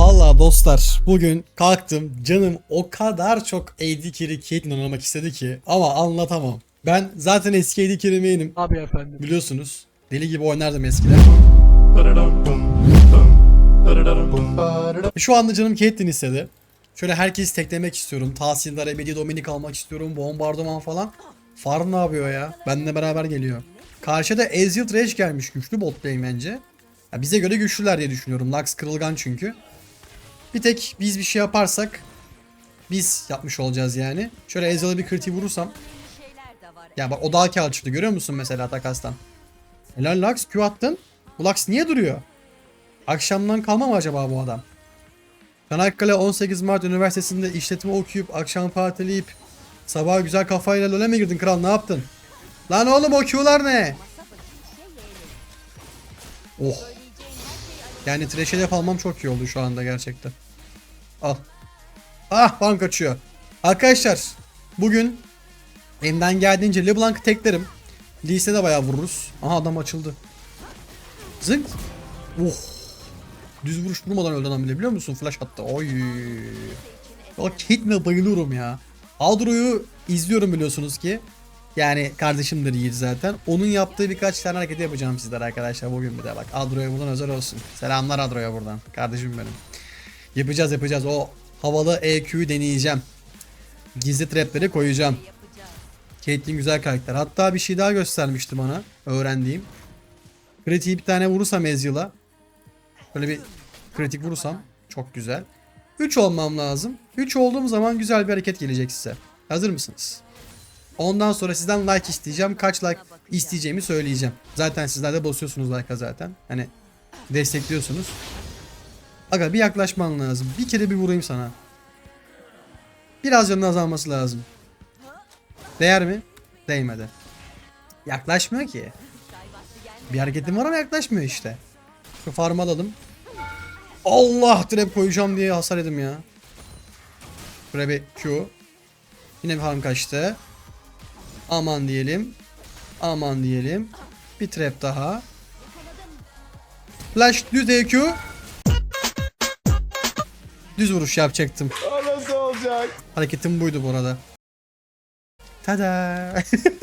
Valla dostlar bugün kalktım canım o kadar çok AD carry Caitlyn oynamak istedi ki ama anlatamam. Ben zaten eski AD carry main'im Abi efendim. biliyorsunuz. Deli gibi oynardım eskiden. Şu anda canım Caitlyn istedi. Şöyle herkesi teklemek istiyorum. Tahsildar, Ebedi Dominik almak istiyorum. Bombardıman falan. Farm ne yapıyor ya? Benimle beraber geliyor. Karşıda Ezreal Thresh gelmiş. Güçlü bot lane bence. Ya bize göre güçlüler diye düşünüyorum. Lux kırılgan çünkü. Bir tek biz bir şey yaparsak biz yapmış olacağız yani. Şöyle Ezreal'a bir kritiği vurursam. Ya bak o daha kağıt çıktı görüyor musun mesela takastan? Helal Lux Q attın. Bu Lux niye duruyor? Akşamdan kalma mı acaba bu adam? Çanakkale 18 Mart Üniversitesi'nde işletme okuyup akşam partileyip sabah güzel kafayla LoL'e mi girdin kral ne yaptın? Lan oğlum o Q'lar ne? Oh. Yani Thresh'e def almam çok iyi oldu şu anda gerçekten. Al. Ah ban kaçıyor. Arkadaşlar bugün elimden geldiğince LeBlanc'ı teklerim. Lee'se de bayağı vururuz. Aha adam açıldı. Zınk. Oh. Düz vuruş vurmadan öldü adam bile biliyor musun? Flash attı. Oy. O Caitlyn'e bayılıyorum ya. Aldro'yu izliyorum biliyorsunuz ki. Yani kardeşimdir Yiğit zaten. Onun yaptığı birkaç tane hareketi yapacağım sizlere arkadaşlar bugün bir de bak. Adro'ya buradan özel olsun. Selamlar Adro'ya buradan. Kardeşim benim. Yapacağız yapacağız. O havalı EQ'yu deneyeceğim. Gizli trapleri koyacağım. Caitlyn güzel karakter. Hatta bir şey daha göstermişti bana. Öğrendiğim. Kritiği bir tane vurursam Ezreal'a. Böyle bir kritik vurursam. Çok güzel. 3 olmam lazım. 3 olduğum zaman güzel bir hareket gelecek size. Hazır mısınız? Ondan sonra sizden like isteyeceğim. Kaç like isteyeceğimi söyleyeceğim. Zaten sizler de basıyorsunuz like'a zaten. Hani destekliyorsunuz. Aga bir yaklaşman lazım. Bir kere bir vurayım sana. Biraz canın azalması lazım. Değer mi? Değmedi. Yaklaşmıyor ki. Bir hareketim var ama yaklaşmıyor işte. Şu farm alalım. Allah trap koyacağım diye hasar yedim ya. Buraya bir Q. Yine bir farm kaçtı. Aman diyelim. Aman diyelim. Bir trap daha. Flash düz EQ. Düz vuruş yapacaktım. Nasıl olacak? Hareketim buydu bu arada. Tada.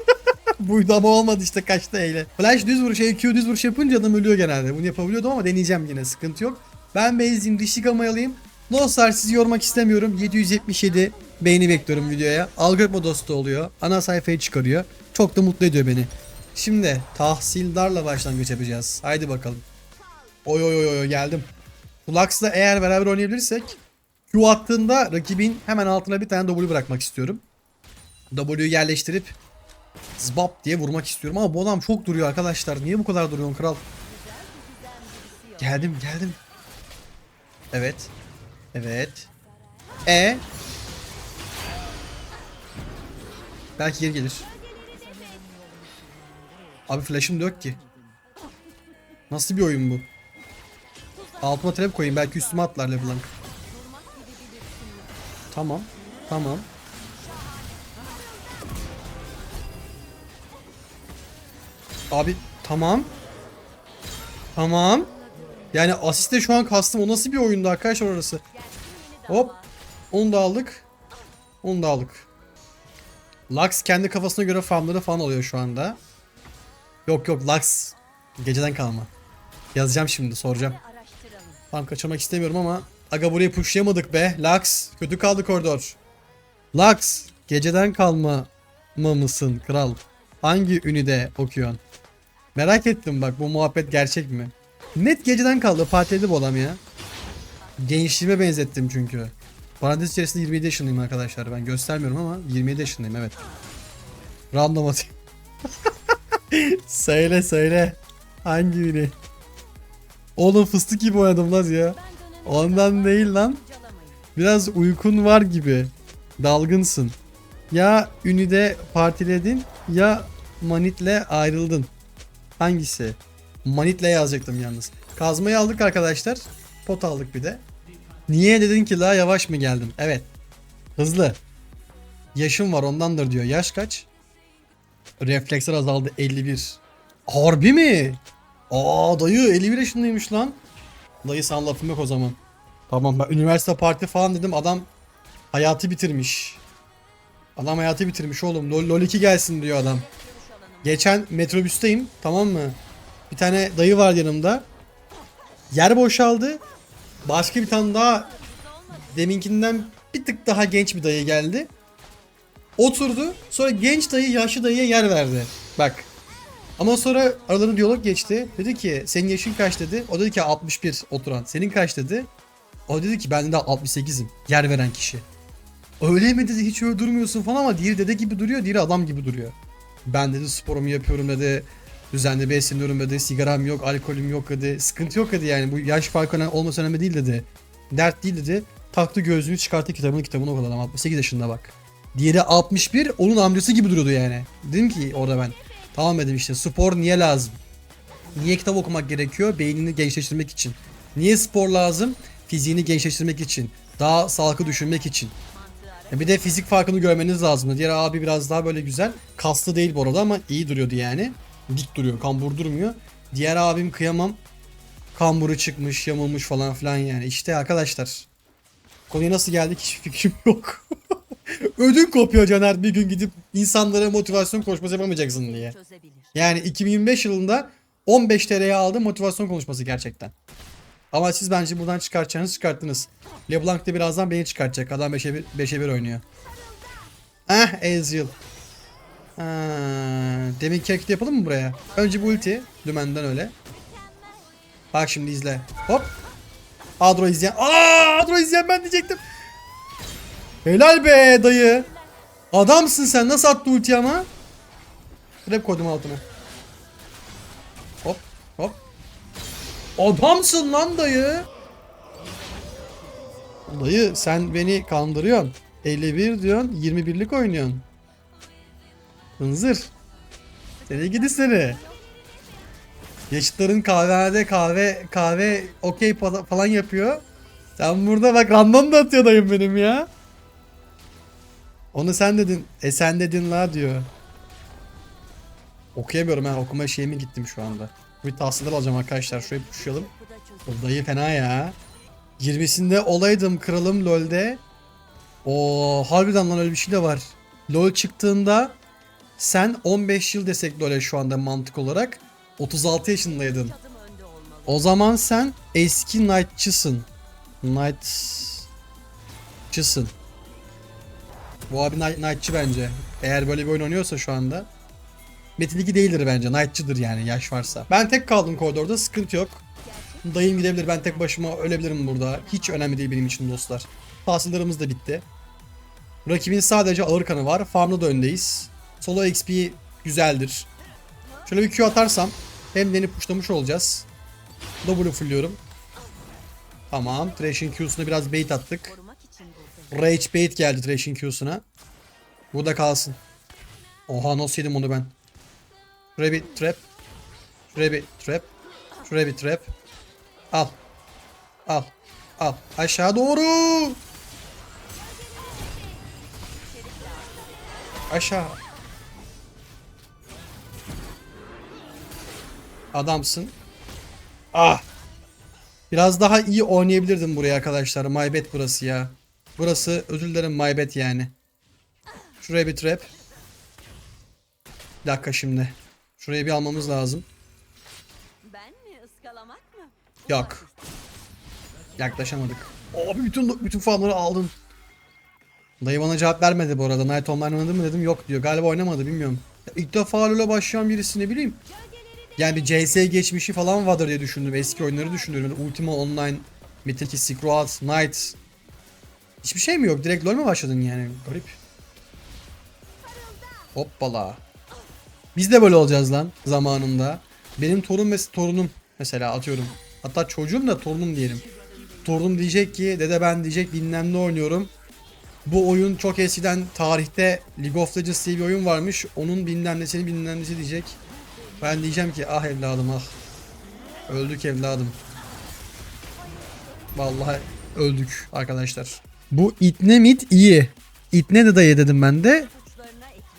buydu ama olmadı işte kaçtı eyle. Flash düz vuruş, EQ düz vuruş yapınca adam ölüyor genelde. Bunu yapabiliyordum ama deneyeceğim yine sıkıntı yok. Ben base'im dişli gamayı alayım. Dostlar sizi yormak istemiyorum. 777 beğeni bekliyorum videoya. Algoritma dostu oluyor. Ana sayfayı çıkarıyor. Çok da mutlu ediyor beni. Şimdi tahsildarla başlangıç yapacağız. Haydi bakalım. Oy oy oy oy geldim. Lux'la eğer beraber oynayabilirsek Q attığında rakibin hemen altına bir tane W bırakmak istiyorum. W'yu yerleştirip zbap diye vurmak istiyorum ama bu adam çok duruyor arkadaşlar. Niye bu kadar duruyorsun kral? Geldim geldim. Evet. Evet. E. Belki geri gelir. Abi flash'ım yok ki. Nasıl bir oyun bu? Altıma trap koyayım belki üstüme atlar LeBlanc. Tamam. Tamam. Abi tamam. Tamam. Yani asiste şu an kastım. O nasıl bir oyundu arkadaşlar orası? Hop. Onu da aldık. Onu da aldık. Lux kendi kafasına göre farmları falan alıyor şu anda. Yok yok Lux. Geceden kalma. Yazacağım şimdi soracağım. Farm kaçırmak istemiyorum ama Aga burayı pushlayamadık be. Lux. Kötü kaldı koridor. Lux. Geceden kalma mı mısın kral? Hangi ünide okuyorsun? Merak ettim bak bu muhabbet gerçek mi? Net geceden kaldı. Bu adam ya. Gençliğime benzettim çünkü. Parantez içerisinde 27 yaşındayım arkadaşlar. Ben göstermiyorum ama 27 yaşındayım evet. Random atayım. söyle söyle. Hangi ünü? Oğlum fıstık gibi oynadım lan ya. Ondan değil lan. Biraz uykun var gibi. Dalgınsın. Ya ünide partiledin ya manitle ayrıldın. Hangisi? Manitle yazacaktım yalnız. Kazmayı aldık arkadaşlar. Pot aldık bir de. Niye dedin ki la yavaş mı geldim? Evet. Hızlı. Yaşım var ondandır diyor. Yaş kaç? Refleksler azaldı 51. Harbi mi? Aa dayı 51 yaşındaymış lan. Dayı sana lafım yok o zaman. Tamam ben üniversite parti falan dedim adam hayatı bitirmiş. Adam hayatı bitirmiş oğlum. LOL, LOL 2 gelsin diyor adam. Geçen metrobüsteyim tamam mı? Bir tane dayı var yanımda. Yer boşaldı. Başka bir tane daha deminkinden bir tık daha genç bir dayı geldi. Oturdu. Sonra genç dayı yaşlı dayıya yer verdi. Bak. Ama sonra aralarında diyalog geçti. Dedi ki senin yaşın kaç dedi. O dedi ki 61 oturan. Senin kaç dedi. O dedi ki ben de 68'im. Yer veren kişi. Öyle mi dedi hiç öyle durmuyorsun falan ama diğeri dede gibi duruyor. Diğeri adam gibi duruyor. Ben dedi sporumu yapıyorum dedi. Düzenli besleniyorum dedi. Sigaram yok, alkolüm yok dedi. Sıkıntı yok dedi yani. Bu yaş farkı olması önemli değil dedi. Dert değil dedi. Taktı gözlüğünü çıkarttı kitabını kitabını okudu adam. 68 yaşında bak. Diğeri 61 onun amcası gibi duruyordu yani. Dedim ki orada ben. Tamam dedim işte spor niye lazım? Niye kitap okumak gerekiyor? Beynini gençleştirmek için. Niye spor lazım? Fiziğini gençleştirmek için. Daha sağlıklı düşünmek için. Ya bir de fizik farkını görmeniz lazım. Diğer abi biraz daha böyle güzel. Kaslı değil bu arada ama iyi duruyordu yani. Dik duruyor, kambur durmuyor. Diğer abim kıyamam. Kamburu çıkmış, yamulmuş falan filan yani. İşte arkadaşlar. Konuya nasıl geldik hiç fikrim yok. Ödün kopuyor Caner bir gün gidip insanlara motivasyon konuşması yapamayacaksın diye. Yani 2025 yılında 15 TL'ye aldım motivasyon konuşması gerçekten. Ama siz bence buradan çıkartacağınızı çıkarttınız. LeBlanc de birazdan beni çıkartacak. Adam 5'e 1, 5'e 1 oynuyor. Eh Ezreal. Ha, demin hareketi yapalım mı buraya? Önce bu ulti. Dümenden öyle. Bak şimdi izle. Hop. Adro izleyen. Aa, Adro izleyen ben diyecektim. Helal be dayı. Adamsın sen. Nasıl attı ulti ama? Trap koydum altına. Hop hop. Adamsın lan dayı. Dayı sen beni kandırıyorsun. 51 diyorsun 21'lik oynuyorsun. Hınzır. Seni gidi seni. Yaşıtların kahvehanede kahve kahve okey falan yapıyor. Sen burada bak random da atıyor dayım benim ya. Onu sen dedin. E sen dedin la diyor. Okuyamıyorum ha. Okuma şeyime gittim şu anda. Bir tahsilleri alacağım arkadaşlar. Şurayı puşlayalım. O dayı fena ya. 20'sinde olaydım kralım LoL'de. O harbiden lan öyle bir şey de var. LoL çıktığında sen 15 yıl desek LoL'e şu anda mantık olarak 36 yaşındaydın. O zaman sen eski Knight'çısın. Knight'çısın. Bu abi Knight- Knight'çı bence. Eğer böyle bir oyun oynuyorsa şu anda. Metin 2 değildir bence. Knight'çıdır yani yaş varsa. Ben tek kaldım koridorda. Sıkıntı yok. Dayım gidebilir. Ben tek başıma ölebilirim burada. Hiç önemli değil benim için dostlar. Tahsillerimiz de bitti. Rakibin sadece ağır kanı var. Farmda da öndeyiz. Solo XP güzeldir. Şöyle bir Q atarsam hem beni pushlamış olacağız. W fulluyorum. Tamam. Thresh'in Q'suna biraz bait attık. Rage bait geldi Thresh'in Q'suna. Burada kalsın. Oha nasıl yedim onu ben. Bir trap. Bir trap. Bir trap. Al. Al. Al. Aşağı doğru. Aşağı. Adamsın. Ah. Biraz daha iyi oynayabilirdim buraya arkadaşlar. My bad burası ya. Burası özür dilerim my bad yani. Şuraya bir trap. Bir dakika şimdi. Şuraya bir almamız lazım. Ben mi ıskalamak mı? Yok. Yaklaşamadık. Abi bütün bütün farmları aldın. Dayı bana cevap vermedi bu arada. Night Online oynadın mı dedim. Yok diyor. Galiba oynamadı bilmiyorum. Ya İlk defa LoL'e başlayan birisi ne bileyim. Yani bir CS geçmişi falan vardır diye düşündüm. Eski oyunları düşünüyorum. Yani Ultima Online, Metal 2, Silk Road, Knight. Hiçbir şey mi yok? Direkt LoL mi başladın yani? Garip. Hoppala. Biz de böyle olacağız lan zamanında. Benim torun ve torunum mesela atıyorum. Hatta çocuğum da torunum diyelim. Torunum diyecek ki dede ben diyecek bilmem ne oynuyorum. Bu oyun çok eskiden tarihte League of Legends diye bir oyun varmış. Onun bilmem nesini bilmem nesi diyecek. Ben diyeceğim ki ah evladım ah. Öldük evladım. Vallahi öldük arkadaşlar. Bu itne mit iyi. İtne de dayı dedim ben de.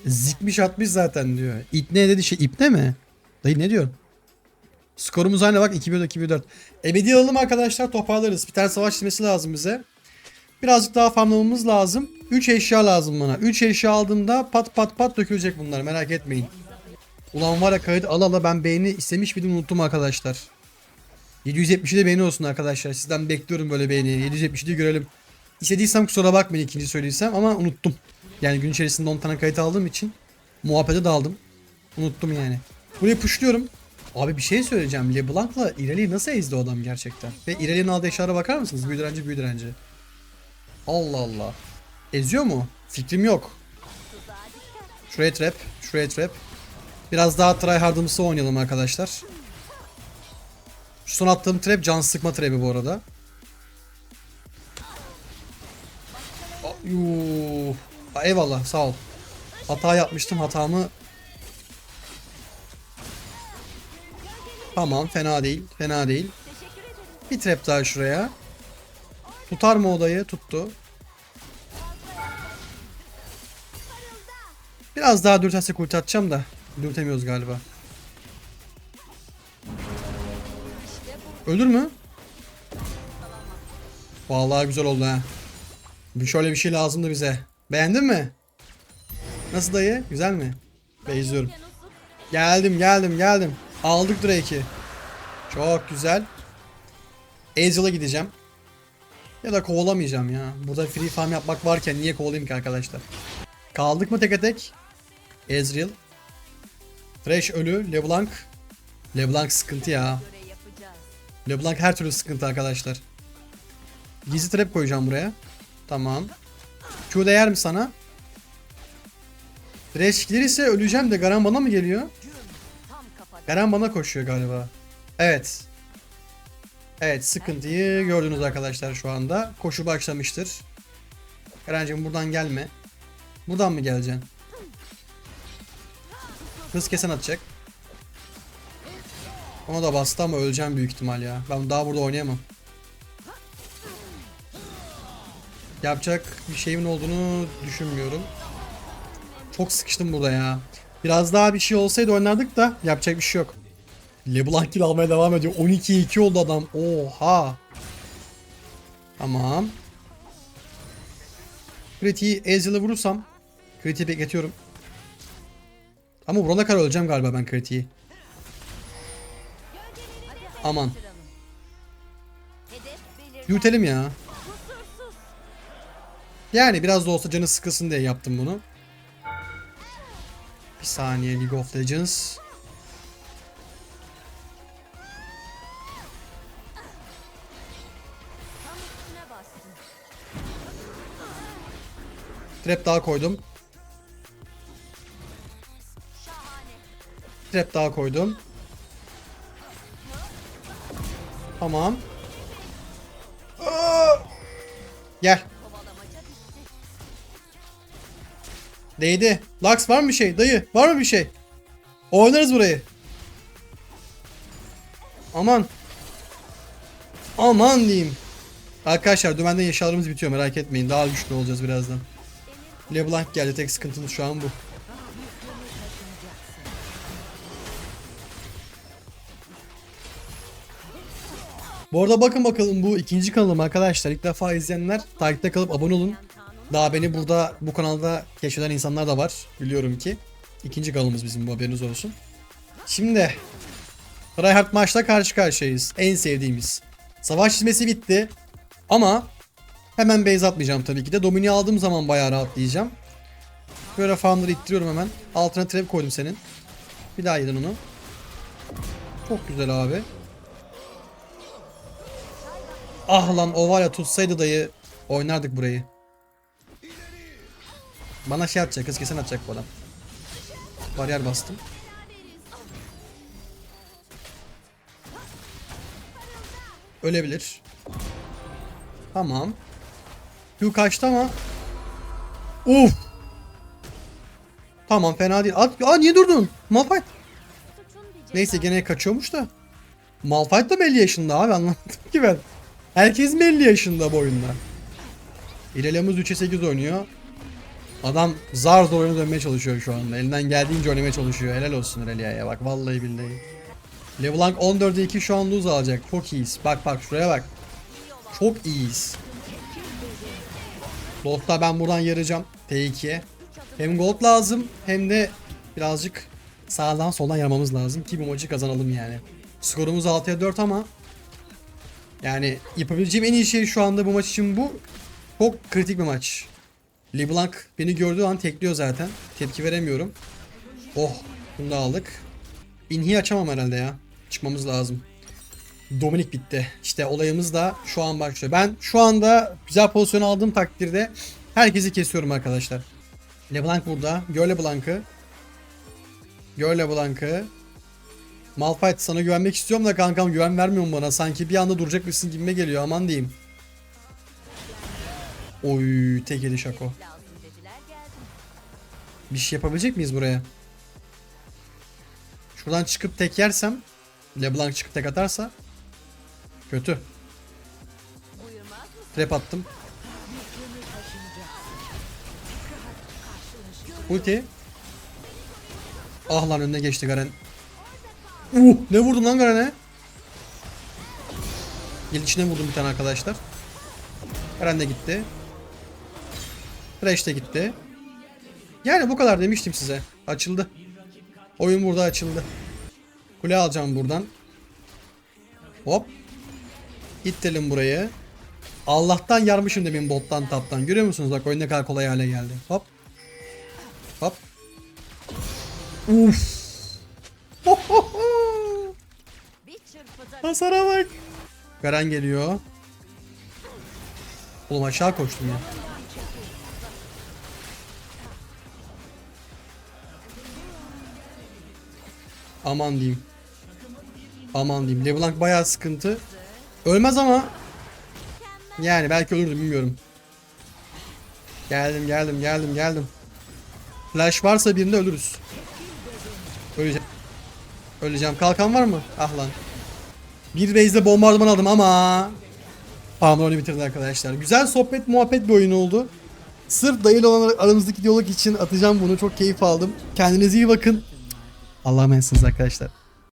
Zikmiş atmış zaten diyor. İpne dedi şey ipne mi? Dayı ne diyorsun? Skorumuz aynı bak 2-1-4. Ebedi alalım arkadaşlar toparlarız. Bir tane savaş çizmesi lazım bize. Birazcık daha farmlamamız lazım. 3 eşya lazım bana. 3 eşya aldığımda pat pat pat dökülecek bunlar merak etmeyin. Ulan var ya kayıt ala ala ben beğeni istemiş miydim unuttum arkadaşlar. 770'i de beğeni olsun arkadaşlar. Sizden bekliyorum böyle beğeni. 770'i görelim. İstediysem kusura bakmayın ikinci söylediysem ama unuttum. Yani gün içerisinde 10 tane kayıt aldığım için muhabbete daldım. Unuttum yani. Burayı pushluyorum. Abi bir şey söyleyeceğim. LeBlanc'la İreli'yi nasıl ezdi o adam gerçekten? Ve İreli'nin aldığı eşyalara bakar mısınız? Büyü direnci. Allah Allah. Eziyor mu? Fikrim yok. Şuraya trap, şuraya trap. Biraz daha tryhard'ımsı oynayalım arkadaşlar. Şu son attığım trap can sıkma trap'i bu arada. Yuh. Eyvallah sağ ol. Hata yapmıştım hatamı. Tamam fena değil fena değil. Bir trap daha şuraya. Tutar mı odayı? Tuttu. Biraz daha dürtersek ulti atacağım da. Dürtemiyoruz galiba. Ölür mü? Vallahi güzel oldu ha. Bir şöyle bir şey lazımdı bize. Beğendin mi? Nasıl dayı? Güzel mi? Beğeniyorum. Geldim geldim geldim. Aldık Drake'i. Çok güzel. Ezreal'a gideceğim. Ya da kovalamayacağım ya. Burada free farm yapmak varken niye kovalayayım ki arkadaşlar? Kaldık mı tek tek? Ezreal. Thresh ölü. LeBlanc. LeBlanc sıkıntı ya. LeBlanc her türlü sıkıntı arkadaşlar. Gizli trap koyacağım buraya. Tamam. Q değer mi sana? Thresh gelirse öleceğim de Garen bana mı geliyor? Garen bana koşuyor galiba. Evet. Evet sıkıntıyı gördünüz arkadaşlar şu anda. Koşu başlamıştır. Garen'cim buradan gelme. Buradan mı geleceksin? Hız kesen atacak. Ona da bastı ama öleceğim büyük ihtimal ya. Ben daha burada oynayamam. Yapacak bir şeyimin olduğunu düşünmüyorum. Çok sıkıştım burada ya. Biraz daha bir şey olsaydı oynardık da yapacak bir şey yok. LeBlanc kill almaya devam ediyor. 12'ye 2 oldu adam. Oha. Tamam. Kritiği Ezreal'ı vurursam kritiği bekletiyorum. Ama vurana kadar öleceğim galiba ben kritiği. Aman. Yürütelim ya. Yani biraz da olsa canı sıkılsın diye yaptım bunu. Bir saniye League of Legends. Trap daha koydum. Trap daha koydum. Tamam. Aa! Gel. Değdi. Lux var mı bir şey? Dayı var mı bir şey? Oynarız burayı. Aman. Aman diyeyim. Arkadaşlar dümenden eşyalarımız bitiyor merak etmeyin. Daha güçlü olacağız birazdan. LeBlanc geldi tek sıkıntımız şu an bu. Bu arada bakın bakalım bu ikinci kanalım arkadaşlar. İlk defa izleyenler takipte kalıp abone olun. Daha beni burada bu kanalda keşfeden insanlar da var. Biliyorum ki. İkinci kanalımız bizim bu haberiniz olsun. Şimdi Tryhard maçla karşı karşıyayız. En sevdiğimiz. Savaş çizmesi bitti. Ama hemen base atmayacağım tabii ki de. Domini aldığım zaman bayağı rahatlayacağım. Böyle farmları ittiriyorum hemen. Altına trap koydum senin. Bir daha yedin onu. Çok güzel abi. Ah lan o var ya tutsaydı dayı oynardık burayı. Bana şey atacak, hız kesen atacak bu adam. Bariyer bastım. Ölebilir. Tamam. Q kaçtı ama. Uf. Tamam fena değil. At, aa niye durdun? Malphite. Neyse gene kaçıyormuş da. Malphite da 50 yaşında abi anlamadım ki ben. Herkes 50 yaşında bu oyunda? İlerlemiz 3'e 8 oynuyor. Adam zar zor oyuna dönmeye çalışıyor şu anda. Elinden geldiğince oynamaya çalışıyor. Helal olsun Relia'ya bak vallahi billahi. LeBlanc 14'e 2 şu an lose alacak. Çok iyiyiz. Bak bak şuraya bak. Çok iyiyiz. Gold'da ben buradan yarayacağım. T2'ye. Hem gold lazım hem de birazcık sağdan soldan yaramamız lazım ki bu maçı kazanalım yani. Skorumuz 6'ya 4 ama yani yapabileceğim en iyi şey şu anda bu maç için bu. Çok kritik bir maç. LeBlanc beni gördüğü an tekliyor zaten. Tepki veremiyorum. Oh bunu da aldık. İnhi açamam herhalde ya. Çıkmamız lazım. Dominik bitti. İşte olayımız da şu an başlıyor. Ben şu anda güzel pozisyon aldığım takdirde herkesi kesiyorum arkadaşlar. LeBlanc burada. Gör LeBlanc'ı. Gör LeBlanc'ı. Malphite sana güvenmek istiyorum da kankam güven vermiyorsun bana. Sanki bir anda duracakmışsın gibime geliyor aman diyeyim. Oy tek eli şako. Bir şey yapabilecek miyiz buraya? Şuradan çıkıp tek yersem LeBlanc çıkıp tek atarsa kötü. Trap attım. Ulti. Ah lan önüne geçti Garen. Uh ne vurdum lan Garen'e? Gelişine vurdum bir tane arkadaşlar. Garen de gitti. Thresh de gitti. Yani bu kadar demiştim size. Açıldı. Oyun burada açıldı. Kule alacağım buradan. Hop. İttelim burayı. Allah'tan yarmışım demin bottan taptan. Görüyor musunuz? Bak oyun ne kadar kolay hale geldi. Hop. Hop. Uf. Hasara bak. Garen geliyor. Oğlum aşağı koştum ya. Aman diyeyim. Aman diyeyim. LeBlanc bayağı sıkıntı. Ölmez ama yani belki ölürdüm bilmiyorum. Geldim geldim geldim geldim. Flash varsa birinde ölürüz. Öleceğim. Öleceğim. Kalkan var mı? Ah lan. Bir base'de bombardıman aldım ama Farmlarını bitirdi arkadaşlar. Güzel sohbet muhabbet bir oyun oldu. Sırf dayıyla olan aramızdaki diyalog için atacağım bunu. Çok keyif aldım. Kendinize iyi bakın. Allah'a emanetsiniz arkadaşlar.